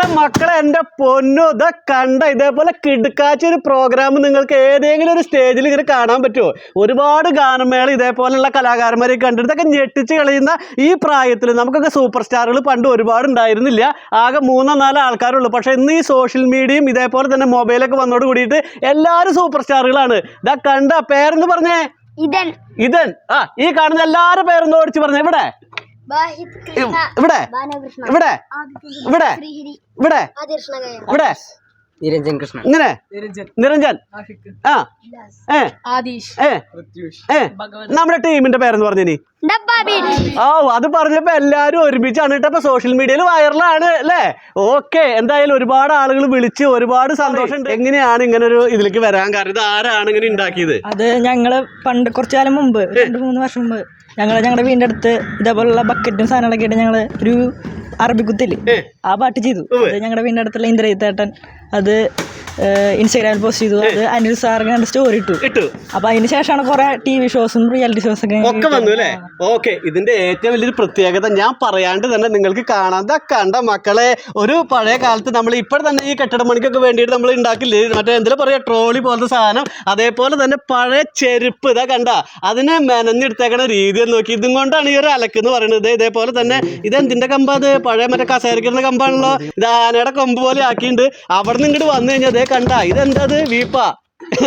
Birthday മക്കളെ എന്റെ പൊന്നു ഇതാ കണ്ട ഇതേപോലെ കിടുക്കാച്ച ഒരു പ്രോഗ്രാം നിങ്ങൾക്ക് ഏതെങ്കിലും ഒരു സ്റ്റേജിൽ ഇങ്ങനെ കാണാൻ പറ്റുമോ ഒരുപാട് ഗാനമേള ഇതേപോലെയുള്ള കലാകാരന്മാരെ കണ്ടിട്ട് ഇതൊക്കെ ഞെട്ടിച്ച് കളയുന്ന ഈ പ്രായത്തിൽ നമുക്കൊക്കെ സൂപ്പർ സ്റ്റാറുകൾ പണ്ട് ഒരുപാട് ഉണ്ടായിരുന്നില്ല. ആകെ മൂന്നോ നാലോ ആൾക്കാരുള്ളൂ. പക്ഷേ ഇന്ന് ഈ സോഷ്യൽ മീഡിയയും ഇതേപോലെ തന്നെ മൊബൈലൊക്കെ വന്നോട് കൂടിയിട്ട് എല്ലാവരും സൂപ്പർ സ്റ്റാറുകളാണ് ഇതാ കണ്ട പേരെന്ന് പറഞ്ഞേ? ഇതൻ. ഇതൻ. ആ ഈ കാണുന്ന എല്ലാവരും പേരെന്ന് ഓടിച്ച് പറഞ്ഞേ? ഇവിടെ ഇവിടെ ഇവിടെ ഇവിടെ ശ്രീഹരി ഇവിടെ ഇവിടെ. നിരഞ്ജൻ കൃഷ്ണൻ. ഇങ്ങനെ. നിരഞ്ജൻ. ആ. ഏ. ആദീഷ്. ഏ. ഏ. നമ്മുടെ ടീമിന്റെ പേരെന്ന് ബീറ്റ് ഓ അത് പറഞ്ഞപ്പോ എല്ലാരും ഒരുമിച്ചാണ് കേട്ടോ. സോഷ്യൽ മീഡിയയിൽ വൈറലാണ് അല്ലേ? ഓക്കെ. എന്തായാലും ഒരുപാട് ആളുകൾ വിളിച്ച് ഒരുപാട് സന്തോഷം എങ്ങനെയാണ് ഇങ്ങനെ ഒരു ഇതിലേക്ക് വരാൻ? കാരണം ഇത് ആരാണ് ഇങ്ങനെ ഉണ്ടാക്കിയത്? അത് ഞങ്ങൾ പണ്ട് കുറച്ചു കാലം മുമ്പ് രണ്ട് മൂന്ന് വർഷം മുമ്പ് ഞങ്ങൾ ഞങ്ങളുടെ വീടിന്റെ അടുത്ത് ഇതേപോലുള്ള ബക്കറ്റും സാധനങ്ങളൊക്കെ ആയിട്ട് ഞങ്ങൾ ഒരു അറബിക്കുത്തിൽ ആ പാട്ട് ചെയ്തു. അത് ഞങ്ങളുടെ വീടിന്റെ അടുത്തുള്ള ഇന്ദ്രജിത്തേട്ടൻ അത് ഇൻസ്റ്റാഗ്രാമിൽ പോസ്റ്റ് ചെയ്തു. അത് അനിൽ സാർ കണ്ട സ്റ്റോറി ഇട്ടു. ഇട്ടു. അപ്പൊ അതിന് ശേഷമാണ് കുറെ ടി വി ഷോസും റിയാലിറ്റി ഷോസ് ഒക്കെ ഒക്കെ വന്നു അല്ലേ? ഓക്കെ ഇതിന്റെ ഏറ്റവും വലിയൊരു പ്രത്യേകത ഞാൻ പറയാണ്ട് തന്നെ നിങ്ങൾക്ക് കാണാൻ തക്കണ്ട കണ്ട മക്കളെ ഒരു പഴയ കാലത്ത് നമ്മൾ ഇപ്പോഴും തന്നെ ഈ കെട്ടിട പണിക്കൊക്കെ വേണ്ടിയിട്ട് നമ്മൾ ഉണ്ടാക്കില്ലേ മറ്റേ എന്തെങ്കിലും പറയാ ട്രോളി പോലത്തെ സാധനം. അതേപോലെ തന്നെ പഴയ ചെരുപ്പ് ഇതാ കണ്ട? അതിനെ മെനഞ്ഞെടുത്തേക്കണ രീതി നോക്കി. ഇതും കൊണ്ടാണ് ഈ ഒരു അലക്ക് എന്ന് പറയുന്നത്. ഇതേപോലെ തന്നെ ഇത് എന്തിന്റെ കമ്പാ അത്? പഴയ മറ്റേ കസേരക്കിടുന്ന കമ്പാണല്ലോ? ഇത് ആനയുടെ കൊമ്പ് പോലെ ആക്കിയിട്ടുണ്ട് അവിടെ നിന്ന് ഇങ്ങോട്ട് വന്നു കഴിഞ്ഞാൽ അതേ കണ്ട ഇതെന്താ അത് വീപ്പാ.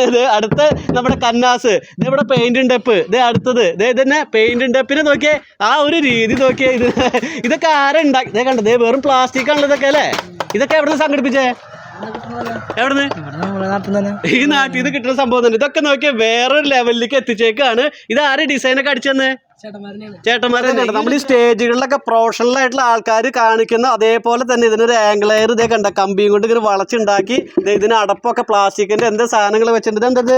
ഇത് അടുത്ത നമ്മുടെ കന്നാസ്. ഇത് ഇവിടെ പെയിന്റ് ഡെപ്പ് ഇത് അടുത്തത്. ഇത് തന്നെ പെയിന്റ് ഡെപ്പിനെ നോക്കിയേ ആ ഒരു രീതി നോക്കിയേ ഇത്. ഇതൊക്കെ ആരുണ്ടാക്കി ഇതേ കണ്ടത് വെറും പ്ലാസ്റ്റിക് ആണല്ലോ ഇതൊക്കെ അല്ലേ? ഇതൊക്കെ എവിടെ നിന്ന് സംഘടിപ്പിച്ചേ? എവിടുന്ന്? ഈ നാട്ടിൽ നിന്ന് കിട്ടുന്ന സംഭവം തന്നെ. ഇതൊക്കെ നോക്കിയാൽ വേറൊരു ലെവലിലേക്ക് എത്തിച്ചേക്കാണ്. ഇത് ആര് ഡിസൈനൊക്കെ തന്നെ? ചേട്ടന്മാരെ തന്നെയാണ് നമ്മൾ ഈ സ്റ്റേജുകളിലൊക്കെ പ്രൊഫഷണൽ ആയിട്ടുള്ള ആൾക്കാർ കാണിക്കുന്ന അതേപോലെ തന്നെ ഇതിനൊരു ആംഗിളയർ ഇതേ കണ്ട? കമ്പിയും കൊണ്ട് ഇങ്ങനെ വളച്ചുണ്ടാക്കി. ദേ ഇതിന് അടപ്പൊക്കെ പ്ലാസ്റ്റിക്കിന്റെ എന്താ സാധനങ്ങൾ വെച്ചിട്ടുണ്ട്. എന്തത്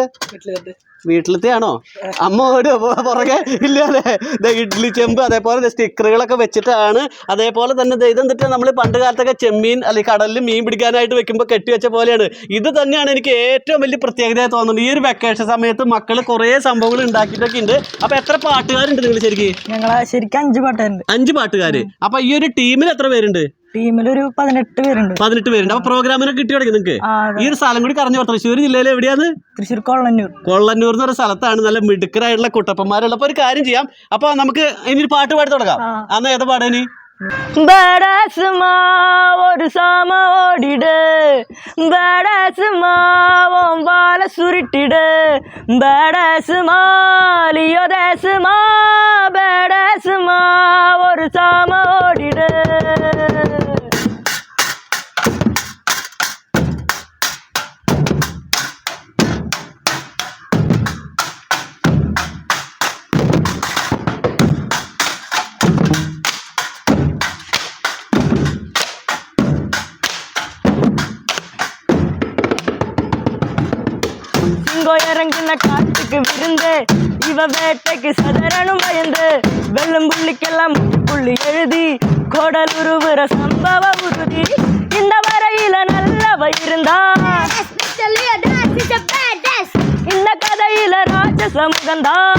വീട്ടിലത്തെ. ആണോ അമ്മ ഒരു പുറകെ ഇല്ലാതെ. ദേ ഇഡ്ഡലി ചെമ്പ് അതേപോലെ ദേ സ്റ്റിക്കറുകളൊക്കെ വെച്ചിട്ടാണ്. അതേപോലെ തന്നെ ദേ ഇതെന്നിട്ട് നമ്മൾ പണ്ട് കാലത്തൊക്കെ ചെമ്മീൻ അല്ലെങ്കിൽ കടലിൽ മീൻ പിടിക്കാനായിട്ട് വെക്കുമ്പോൾ കെട്ടി വെച്ച പോലെയാണ്. ഇത് തന്നെയാണ് എനിക്ക് ഏറ്റവും വലിയ പ്രത്യേകതയായി തോന്നുന്നത്. ഈ ഒരു വെക്കേഷൻ സമയത്ത് മക്കൾ കുറേ സംഭവങ്ങൾ ഉണ്ടാക്കിയിട്ടൊക്കെ ഉണ്ട്. അപ്പൊ എത്ര പാട്ടുകാരുണ്ട് നിങ്ങൾ ശരിക്കും? ഞങ്ങളെ ശരിക്കും അഞ്ച് പാട്ടുകാരുണ്ട്. അഞ്ച് പാട്ടുകാര്. അപ്പൊ ഈ ഒരു ടീമിൽ എത്ര പേരുണ്ട്? ടീമിലൊരു പതിനെട്ട് പേരുണ്ട്. പതിനെട്ട് പേരുണ്ട്. അപ്പൊ പ്രോഗ്രാമിനെ കിട്ടി തുടങ്ങി നിങ്ങൾക്ക് ഈ ഒരു സ്ഥലം കൂടി കറഞ്ഞു തൃശ്ശൂർ ജില്ലയിൽ എവിടെയാണ്? തൃശ്ശൂർ കൊള്ളന്നൂർ. കൊള്ളന്നൂർ എന്ന് പറഞ്ഞ സ്ഥലത്താണ് നല്ല മിടുക്കരായിട്ടുള്ള കുട്ടപ്പന്മാരുള്ള ഒരു കാര്യം ചെയ്യാം. അപ്പൊ നമുക്ക് ഇനി പാട്ട് പാടി തുടങ്ങാം. അന്ന് ഏതാ പാടാനി? பேடாசுமா ஒரு சாம ஓடிடு. பேடாசுமா ஓம் பால சுருட்டிடு. பேடாசுமா லியோ தேசுமா பேடாசுமா ஒரு சாம ஓடிடு. இறங்கின காட்டுக்கு விருந்து. இவ வேட்டைக்கு சதரனும் பயந்து வெள்ளம் புள்ளிக்கெல்லாம் புள்ளி எழுதி கோடல் உருவுற சம்பவ உறுதி. இந்த வரையில நல்லவ இருந்தா. இந்த கதையில ராட்சச முகந்தா.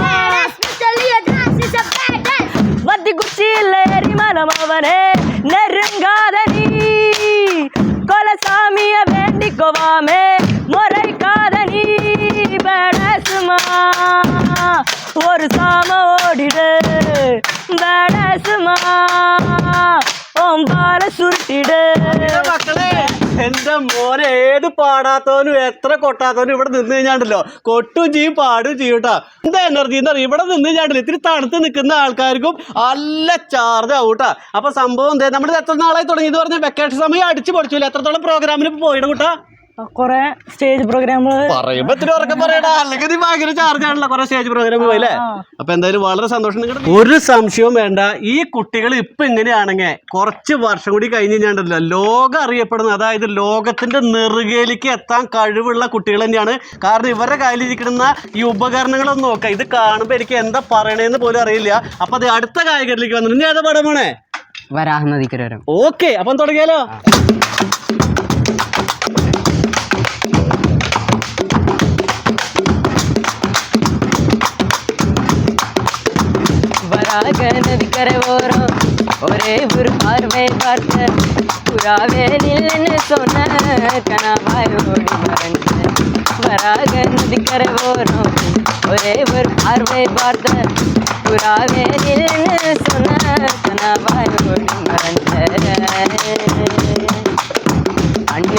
especially a dance எரிமலம் அவனே. நெருங்காத நீ கொலசாமிய வேண்டிக்கோவாமே. பேடசுமா ஒரு சாம ஓடிடு பேடசுமா ஓம் பால சுருட்டிடு മക്കളെ എന്റെ മോനെ ഏത് പാടാത്തവനും എത്ര കൊട്ടാത്തവനും ഇവിടെ നിന്ന് കഴിഞ്ഞാണ്ടല്ലോ കൊട്ടും ചെയ്യും പാടും ചെയ്യും കേട്ടോ എന്താ എനർജി എന്താ പറയുക ഇവിടെ നിന്ന് കഴിഞ്ഞാണ്ടല്ലോ ഇത്തിരി തണുത്ത് നിൽക്കുന്ന ആൾക്കാർക്കും നല്ല ചാർജ് ആവും കേട്ടോ അപ്പൊ സംഭവം എന്താ നമ്മൾ എത്ര നാളായി തുടങ്ങിയത് പറഞ്ഞാൽ വെക്കേഷൻ സമയം അടിച്ചു പൊടിച്ചില്ല എത്രത്തോളം പ്രോഗ്രാമിന് പോയിട കൂട്ടാ കുറെ സ്റ്റേജ് പ്രോഗ്രാമുകൾ പറയുമ്പോ പറയടാ. അല്ലെങ്കിൽ നീ ഭയങ്കര ചാർജ് ആണല്ലോ കൊറേ സ്റ്റേജ് പ്രോഗ്രാം പോയില്ലേ അപ്പൊ എന്തായാലും വളരെ സന്തോഷം ഒരു സംശയവും വേണ്ട. ഈ കുട്ടികൾ ഇപ്പൊ ഇങ്ങനെയാണെങ്കിൽ കുറച്ച് വർഷം കൂടി കഴിഞ്ഞ് കഴിഞ്ഞാണ്ടല്ലോ ലോകം അറിയപ്പെടുന്ന അതായത് ലോകത്തിന്റെ നെറുകയിലേക്ക് എത്താൻ കഴിവുള്ള കുട്ടികൾ തന്നെയാണ്. കാരണം ഇവരുടെ കയ്യിലിരിക്കുന്ന ഈ ഉപകരണങ്ങളൊന്നും നോക്കാം. ഇത് കാണുമ്പോൾ എനിക്ക് എന്താ പറയണേന്ന് പോലും അറിയില്ല. അപ്പൊ അത് അടുത്ത കായികത്തിലേക്ക് വന്നിട്ടുണ്ട് ഞാൻ ഏതാ പടം പോണേ വരാഹ നദിക്കരോരം ഓക്കെ അപ്പം തുടങ്ങിയാലോ? வராக நதிக்கரை ஓரம் ஒரே ஒரு பார்வை பார்த்த புறாவே நில்லுன்னு சொன்ன கனவாய் ஓடி மறந்த வராக நதிக்கரை ஓரம் ஒரே ஒரு பார்வை பார்த்த புறாவே நில்லுன்னு சொன்ன கனவாய் ஓடி மறந்த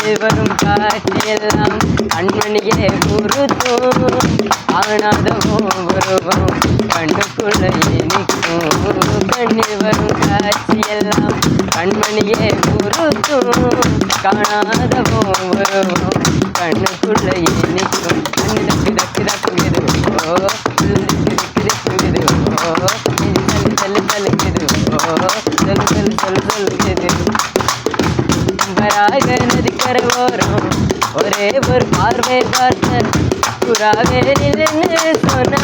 கண்ணில் வரும் காற்றெல்லாம் கண்மணியே உருத்தும் காணாத உருவம் கண்ணுக்குள்ளே நிற்கும் கண்ணில் வரும் காட்சியெல்லாம் கண்மணியே உருத்தும் காணாத உருவம் கண்ணுக்குள்ளே நிற்கும் கண்ணு தக்கு தக்கு தக்குது ஓ பார்வை பார்த்த புறாவே நின்னு சொன்ன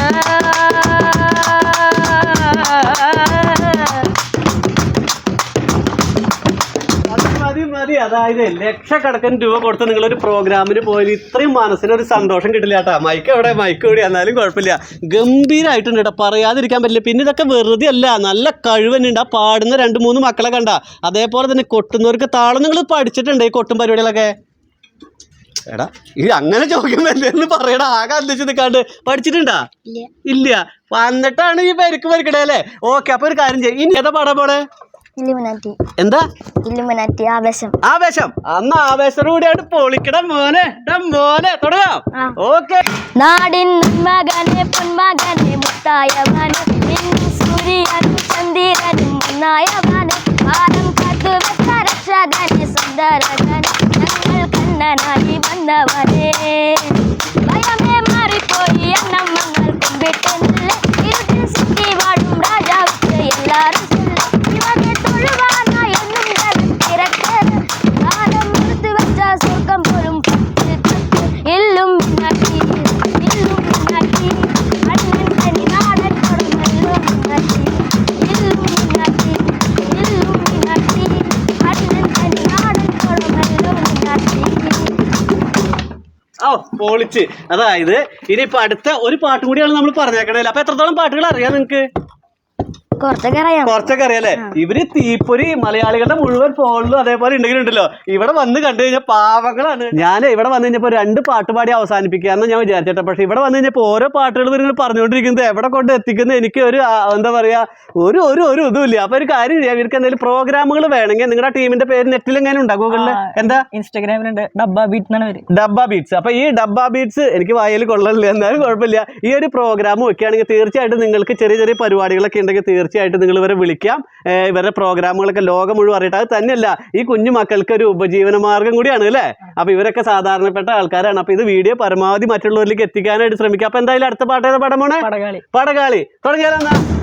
മതി, മതി മതി അതായത് ലക്ഷക്കണക്കിന് രൂപ കൊടുത്ത് നിങ്ങളൊരു പ്രോഗ്രാമിന് പോയി ഇത്രയും മനസ്സിനൊരു സന്തോഷം കിട്ടില്ല കേട്ടോ മൈക്ക് എവിടെ മൈക്ക് കൂടി എന്നാലും കുഴപ്പമില്ല ഗംഭീരമായിട്ടുണ്ട് കേട്ടോ പറയാതിരിക്കാൻ പറ്റില്ല പിന്നെ ഇതൊക്കെ വെറുതെ അല്ല നല്ല കഴിവന്നുണ്ട് ആ പാടുന്ന രണ്ട് മൂന്ന് മക്കളെ കണ്ട അതേപോലെ തന്നെ കൊട്ടുന്നവർക്ക് താളം നിങ്ങൾ പഠിച്ചിട്ടുണ്ട് ഈ കൊട്ടും പരിപാടികളൊക്കെ എടാ ഇത് അങ്ങനെ ചോദിക്കുമ്പോൾ എന്ന് പറയടാ ആകെ അന്തിച്ച് നിൽക്കാണ്ട് പഠിച്ചിട്ടുണ്ടാ? ഇല്ല. വന്നിട്ടാണ് ഈ പരിക്ക് പരിക്കടേ അല്ലേ? ഓക്കെ അപ്പൊ ഒരു കാര്യം ചെയ്യും. ഇനി ഏതാ പാടാ പോണേ എന്താ? ഇല്ലുമിനാറ്റി ആവേശം. ആവേശം. അന്ന് ആവേശം കൂടിയായിട്ട് പൊളിക്കണം മോനെ. ടാ മോനെ തുടങ്ങാം. ആ. ഓക്കെ. നാടിൻ മകനെ പൊന്മകനെ മുത്തായവനെ മിന്നും സൂര്യനും ചന്ദ്രനും ഒന്നായവനെ പൊളിച്ച്. അതായത് ഇനിയിപ്പോ അടുത്ത ഒരു പാട്ടും കൂടിയാണ് നമ്മൾ പറഞ്ഞേക്കണേ അപ്പൊ എത്രത്തോളം പാട്ടുകൾ അറിയാം നിങ്ങക്ക്? കുറച്ചൊക്കെ അറിയാം. കുറച്ചൊക്കെ അറിയാലേ ഇവർ തീപ്പൊരി മലയാളികളുടെ മുഴുവൻ ഫോണിലും അതേപോലെ ഉണ്ടെങ്കിലും ഉണ്ടല്ലോ. ഇവിടെ വന്ന് കണ്ടു കഴിഞ്ഞാൽ പാവങ്ങളാണ്. ഞാൻ ഇവിടെ വന്നു കഴിഞ്ഞപ്പോ രണ്ട് പാട്ട് പാടി അവസാനിപ്പിക്കാന്ന് ഞാൻ വിചാരിച്ചിട്ടെ. പക്ഷെ ഇവിടെ വന്നു കഴിഞ്ഞപ്പോ ഓരോ പാട്ടുകൾ ഇവരിങ്ങനെ പറഞ്ഞുകൊണ്ടിരിക്കുന്നത് എവിടെ കൊണ്ട് എത്തിക്കുന്നത് എനിക്ക് ഒരു എന്താ പറയാ ഒരു ഒരു ഒരു ഇതുമില്ല അപ്പൊ ഒരു കാര്യം ചെയ്യാം. ഇവർക്ക് എന്തെങ്കിലും പ്രോഗ്രാമുകൾ വേണമെങ്കിൽ നിങ്ങളുടെ ടീമിന്റെ പേര് നെറ്റിൽ എങ്ങനെ ഉണ്ടാ? ഗൂഗിളിൽ? എന്താ? ഇൻസ്റ്റാഗ്രാമിലുണ്ട്. Dabba beat Dabba beats. അപ്പൊ ഈ ഡബ്ബ ബീറ്റ്സ് എനിക്ക് വായിൽ കൊള്ളണില്ല എന്നാലും കുഴപ്പമില്ല. ഈ ഒരു പ്രോഗ്രാം വെക്കുകയാണെങ്കിൽ തീർച്ചയായിട്ടും നിങ്ങൾക്ക് ചെറിയ ചെറിയ പരിപാടികളൊക്കെ ഉണ്ടെങ്കിൽ തീർച്ചയായിട്ടും നിങ്ങൾ ഇവരെ വിളിക്കാം. ഇവരുടെ പ്രോഗ്രാമുകളൊക്കെ ലോകം മുഴുവൻ അറിയട്ടെ. അത് തന്നെയല്ല ഈ കുഞ്ഞു മക്കൾക്ക് ഒരു ഉപജീവന മാർഗം കൂടിയാണ് അല്ലേ? അപ്പൊ ഇവരൊക്കെ സാധാരണപ്പെട്ട ആൾക്കാരാണ്. അപ്പൊ ഇത് വീഡിയോ പരമാവധി മറ്റുള്ളവരിലേക്ക് എത്തിക്കാനായിട്ട് ശ്രമിക്കുക അപ്പൊ എന്തായാലും അടുത്ത പാട്ട് ഏതാ പടമാണ് പടകാളി. പടകാളി. തുടങ്ങിയാലോ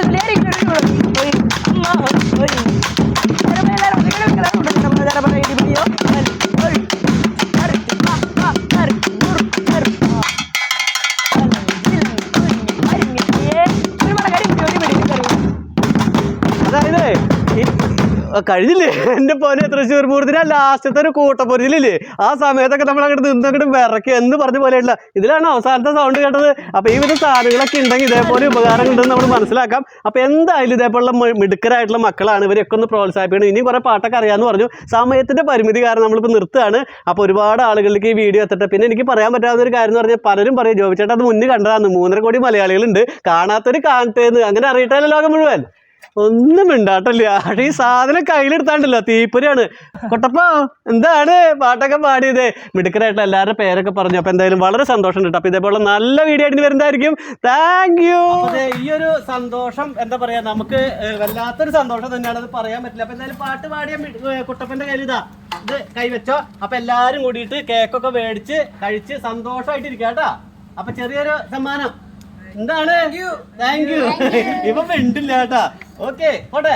കഴിഞ്ഞില്ലേ? എന്റെ പോലെ തൃശ്ശൂർ പൂരത്തിന് ലാസ്റ്റത്തെ ഒരു കൂട്ടപ്പൊരിച്ചില്ലേ ആ സമയത്തൊക്കെ നമ്മൾ അങ്ങോട്ട് നിന്നങ്ങോട്ട് വിറക്കി എന്ന് പറഞ്ഞ പോലെയുള്ള ഇതിലാണ് അവസാനത്തെ സൗണ്ട് കേട്ടത്. അപ്പൊ ഈ വിധ സാധനങ്ങളൊക്കെ ഉണ്ടെങ്കിൽ ഇതേപോലെ ഉപകാരം ഉണ്ടെന്ന് നമ്മൾ മനസ്സിലാക്കാം. അപ്പൊ എന്തായാലും ഇതേപോലുള്ള മിടുക്കരായിട്ടുള്ള മക്കളാണ്. ഇവരൊക്കെ ഒന്ന് പ്രോത്സാഹിപ്പിക്കണം. ഇനി കുറെ പാട്ടൊക്കെ അറിയാന്ന് പറഞ്ഞു. സമയത്തിന്റെ പരിമിതി കാരണം നമ്മളിപ്പോൾ നിർത്തുകയാണ്. അപ്പോൾ ഒരുപാട് ആളുകളിലേക്ക് ഈ വീഡിയോ എത്തട്ടെ. പിന്നെ എനിക്ക് പറയാൻ പറ്റാവുന്ന ഒരു കാര്യം എന്ന് പറഞ്ഞാൽ പലരും പറയും ജോബിച്ചേട്ടാ അത് മുന്നേ കണ്ടതാണ്. മൂന്നര കോടി മലയാളികളുണ്ട്. കാണാത്തൊരു കാണട്ടെ എന്ന്. അങ്ങനെ അറിയട്ടല്ലോ ലോകം മുഴുവൻ? ഒന്നും മിണ്ടാട്ടല്ല. ഈ സാധനം കയ്യിലെടുത്താണ്ടല്ലോ. തീപ്പൊരിയാണ്. കൊട്ടപ്പോ എന്താണ്? പാട്ടൊക്കെ പാടിയത്. മിടുക്കരായിട്ട് എല്ലാവരുടെ പേരൊക്കെ പറഞ്ഞു. അപ്പൊ എന്തായാലും വളരെ സന്തോഷം കേട്ടോ. അപ്പൊ ഇതേപോലെ നല്ല വീഡിയോ ആയിട്ട് വരുന്നതായിരിക്കും. താങ്ക് യു ഈ ഒരു സന്തോഷം എന്താ പറയാ നമുക്ക് വല്ലാത്തൊരു സന്തോഷം തന്നെയാണ് അത് പറയാൻ പറ്റില്ല. അപ്പൊ എന്തായാലും പാട്ട് പാടിയ കുട്ടപ്പന്റെ കയ്യിൽ ഇതാ. കൈവച്ചോ. അപ്പൊ എല്ലാരും കൂടിയിട്ട് കേക്കൊക്കെ മേടിച്ച് കഴിച്ച് സന്തോഷമായിട്ടിരിക്കാം കേട്ടാ. അപ്പൊ ചെറിയൊരു സമ്മാനം. എന്താണ്? താങ്ക് യു ഇപ്പൊ മിണ്ടില്ല കേട്ടാ ഓക്കെ പോട്ടെ.